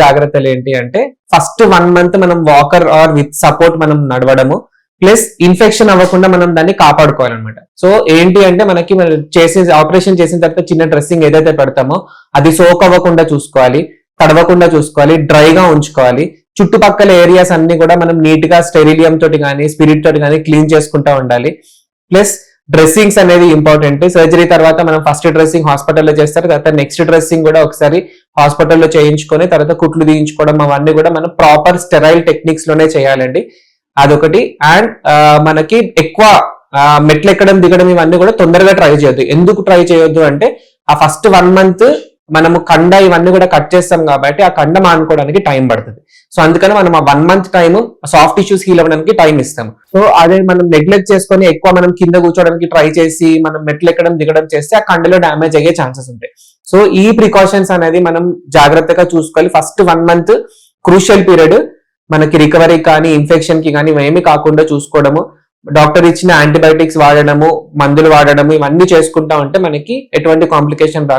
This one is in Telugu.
జాగ్రత్తలు ఏంటి అంటే ఫస్ట్ వన్ మంత్ మనం వాకర్ ఆర్ విత్ సపోర్ట్ మనం నడవడము ప్లస్ ఇన్ఫెక్షన్ అవ్వకుండా మనం దాన్ని కాపాడుకోవాలన్నమాట. సో ఏంటి అంటే మనకి మనం చేసే ఆపరేషన్ చేసిన తర్వాత చిన్న డ్రెస్సింగ్ ఏదైతే పెడతామో అది సోక్ అవ్వకుండా చూసుకోవాలి తడవకుండా చూసుకోవాలి డ్రైగా ఉంచుకోవాలి. చుట్టుపక్కల ఏరియాస్ అన్ని కూడా మనం నీట్గా స్టెరిలియం తోటి కానీ స్పిరిట్ తోటి కానీ క్లీన్ చేసుకుంటా ఉండాలి. ప్లస్ డ్రెస్సింగ్స్ అనేది ఇంపార్టెంట్. సర్జరీ తర్వాత మనం ఫస్ట్ డ్రెస్సింగ్ హాస్పిటల్లో చేస్తారు తర్వాత నెక్స్ట్ డ్రెస్సింగ్ కూడా ఒకసారి హాస్పిటల్లో చేయించుకొని తర్వాత కుట్లు తీయించుకోవడం అవన్నీ కూడా మనం ప్రాపర్ స్టెరైల్ టెక్నిక్స్లోనే చేయాలండి. అదొకటి. అండ్ మనకి ఎక్కువ మెట్లు ఎక్కడం దిగడం ఇవన్నీ కూడా తొందరగా ట్రై చేయొద్దు. ఎందుకు ట్రై చేయొద్దు అంటే ఆ ఫస్ట్ వన్ మంత్ మనము కండ ఇవన్నీ కూడా కట్ చేస్తాం కాబట్టి ఆ కండ మానుకోవడానికి టైం పడుతుంది. సో అందుకని మనం ఆ one month time soft tissues heal అవ్వడానికి టైం ఇస్తాం సో అదే మనం నెగ్లెక్ట్ చేసుకొని ఎక్కువ మనం కింద కూర్చోవడానికి ట్రై చేసి మనం మెట్లు ఎక్కడం దిగడం చేస్తే ఆ కండలో డ్యామేజ్ అయ్యే ఛాన్సెస్ ఉంటాయి. సో ఈ ప్రికాషన్స్ అనేది మనం జాగ్రత్తగా చూసుకోవాలి. First one month crucial period మనకి రికవరీ కానీ ఇన్ఫెక్షన్కి కానీ ఏమి కాకుండా చూసుకోవడము. డాక్టర్ ఇచ్చిన యాంటీబయాటిక్స్ వాడడము మందులు వాడడము ఇవన్నీ చేసుకుంటా ఉంటే మనకి ఎటువంటి కాంప్లికేషన్ రా